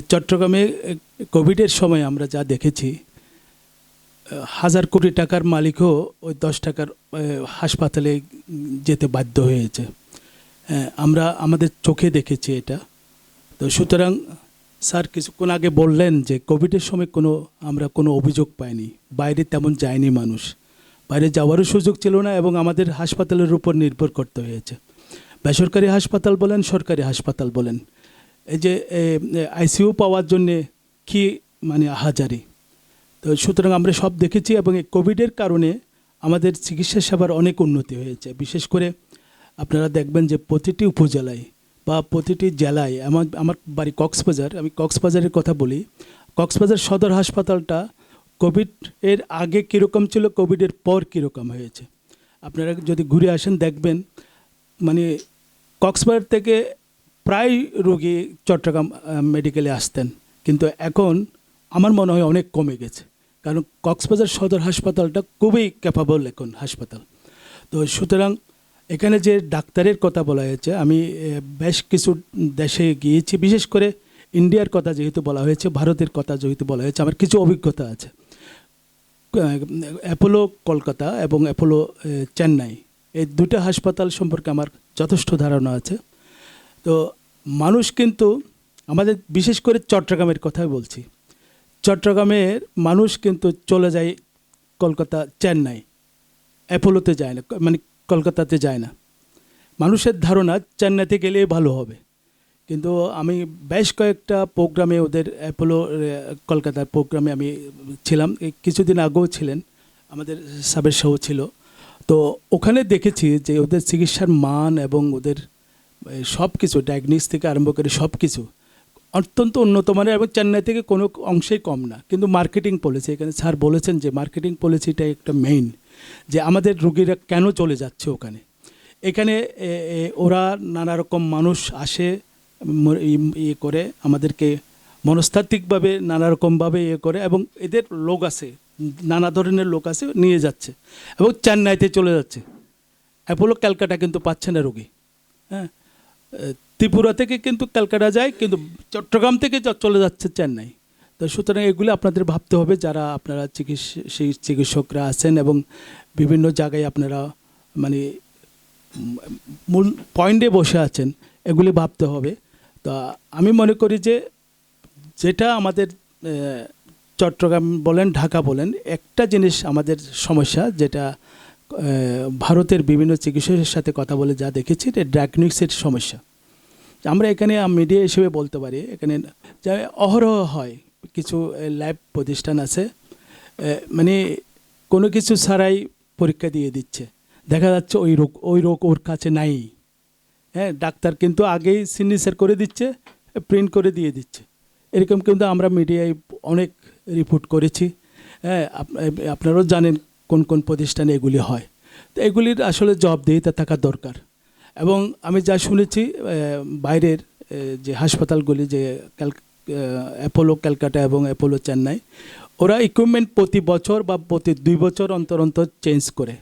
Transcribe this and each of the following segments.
চট্টগ্রামে কোভিডের সময় আমরা যা দেখেছি হাজার কোটি টাকার মালিকও ওই দশ টাকার হাসপাতালে যেতে বাধ্য হয়েছে। হ্যাঁ, আমরা আমাদের চোখে দেখেছি এটা। তো সুতরাং স্যার কিছুক্ষণ আগে বললেন যে কোভিডের সময় কোনো আমরা কোনো অভিযোগ পাইনি। বাইরে তেমন যায়নি মানুষ। বাইরে যাওয়ারও সুযোগ ছিল না এবং আমাদের হাসপাতালের উপর নির্ভর করতে হয়েছে। বেসরকারি হাসপাতাল বলেন সরকারি হাসপাতাল বলেন। এই যে আইসিইউ পাওয়ার জন্যে কি মানে হাজারি? তো সুতরাং আমরা সব দেখেছি এবং এই কোভিডের কারণে আমাদের চিকিৎসা সেবার অনেক উন্নতি হয়েছে। বিশেষ করে আপনারা দেখবেন যে প্রতিটি উপজেলায় বা প্রতিটি জেলায়, আমার আমার বাড়ি কক্সবাজার, আমি কক্সবাজারের কথা বলি, কক্সবাজার সদর হাসপাতালটা কোভিড এর আগে কীরকম ছিল, কোভিডের পর কীরকম হয়েছে। আপনারা যদি ঘুরে আসেন, দেখবেন মানে কক্সবাজার থেকে প্রায় রোগী চট্টগ্রাম মেডিকেলে আসতেন। কিন্তু এখন আমার মনে হয় অনেক কমে গেছে। কারণ কক্সবাজার সদর হাসপাতালটা খুবই ক্যাপাবল এখন হাসপাতাল। তো সুতরাং এখানে যে ডাক্তারের কথা বলা হয়েছে, আমি বেশ কিছু দেশে গিয়েছি। বিশেষ করে ইন্ডিয়ার কথা যেহেতু বলা হয়েছে, ভারতের কথা যেহেতু বলা হয়েছে, আমার কিছু অভিজ্ঞতা আছে। অ্যাপোলো কলকাতা এবং অ্যাপোলো চেন্নাই, এই দুটো হাসপাতাল সম্পর্কে আমার যথেষ্ট ধারণা আছে। তো মানুষ কিন্তু আমাদের বিশেষ করে চট্টগ্রামের কথাই বলছি। চট্টগ্রামের মানুষ কিন্তু চলে যায় কলকাতা চেন্নাই। অ্যাপোলোতে যায় না মানে কলকাতাতে যায় না। মানুষের ধারণা চেন্নাইতে গেলে ভালো হবে। কিন্তু আমি বেশ কয়েকটা প্রোগ্রামে ওদের অ্যাপোলো কলকাতার প্রোগ্রামে আমি ছিলাম। কিছুদিন আগেও ছিলেন, আমাদের সাবের সহ ছিল। তো ওখানে দেখেছি যে ওদের চিকিৎসার মান এবং ওদের সব কিছু ডায়াগনিস থেকে আরম্ভ করে সব কিছু অত্যন্ত উন্নত মানের এবং চেন্নাই থেকে কোনো অংশেই কম না। কিন্তু মার্কেটিং পলিসি এখানে স্যার বলেছেন যে মার্কেটিং পলিসিটা একটা মেইন যে আমাদের রুগীরা কেন চলে যাচ্ছে ওখানে? এখানে ওরা নানা রকম মানুষ আসে ইয়ে করে, আমাদেরকে মনস্তাত্ত্বিকভাবে নানা রকমভাবে ইয়ে করে এবং এদের লোক আছে, নানা ধরনের লোক আছে, নিয়ে যাচ্ছে এবং চেন্নাইতে চলে যাচ্ছে। অ্যাপোলো ক্যালকাটা কিন্তু পাচ্ছে না রুগী হ্যাঁ? ত্রিপুরা থেকে কিন্তু ক্যালকাটা যায়, কিন্তু চট্টগ্রাম থেকে চলে যাচ্ছে চেন্নাই। তো সুতরাং এগুলো আপনাদের ভাবতে হবে যারা আপনারা চিকিৎসা, সেই চিকিৎসকরা আছেন এবং বিভিন্ন জায়গায় আপনারা মানে মূল পয়েন্টে বসে আছেন, এগুলি ভাবতে হবে। তো আমি মনে করি যে যেটা আমাদের চট্টগ্রাম বলেন, ঢাকা বলেন, একটা জিনিস আমাদের সমস্যা যেটা ভারতের বিভিন্ন চিকিৎসকের সাথে কথা বলে যা দেখেছি যে ডায়াগনিক্সের সমস্যা। আমরা এখানে মিডিয়া হিসেবে বলতে পারি, এখানে যা অহরহ হয়, কিছু ল্যাব প্রতিষ্ঠান আছে মানে কোনো কিছু ছাড়াই পরীক্ষা দিয়ে দিচ্ছে। দেখা যাচ্ছে ওই রোগ ওই রোগ ওর কাছে নাই। হ্যাঁ ডাক্তার কিন্তু আগেই সিগনেচার করে দিচ্ছে প্রিন্ট করে দিয়ে দিচ্ছে। এরকম কিন্তু আমরা মিডিয়ায় অনেক রিপোর্ট করেছি। হ্যাঁ আপনারাও জানেন কোন কোন প্রতিষ্ঠানে এগুলি হয়। তো এগুলির আসলে জবাবদিহিতা থাকা দরকার। এবং আমি যা শুনেছি বাইরের যে হাসপাতালগুলি, যে ক্যাল অ্যাপোলো, ক্যালকাটা এবং অ্যাপোলো, চেন্নাই, ওরা ইকুইপমেন্ট প্রতি বছর বা প্রতি দুই বছর অন্তর অন্তর চেঞ্জ করে।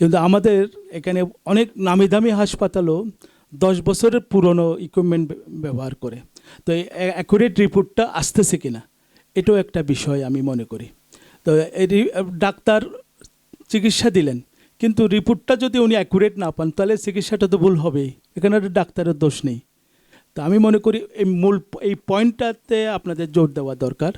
কিন্তু আমাদের এখানে অনেক নামি দামি হাসপাতালও দশ বছরের পুরনো ইকুইপমেন্ট ব্যবহার করে। তো অ্যাকুরেট রিপোর্টটা আসতেছে কিনা, এটাও একটা বিষয় আমি মনে করি। তো ডাক্তার চিকিৎসা দিলেন। কিন্তু রিপোর্টটা যদি উনি অ্যাকুরেট না পান, তাহলে চিকিৎসাটা তো ভুল হবেই। এখানে ডাক্তারের দোষ নেই। তা আমি মনে করি এই মূল, এই পয়েন্টটাতে আপনাদের জোর দেওয়া দরকার।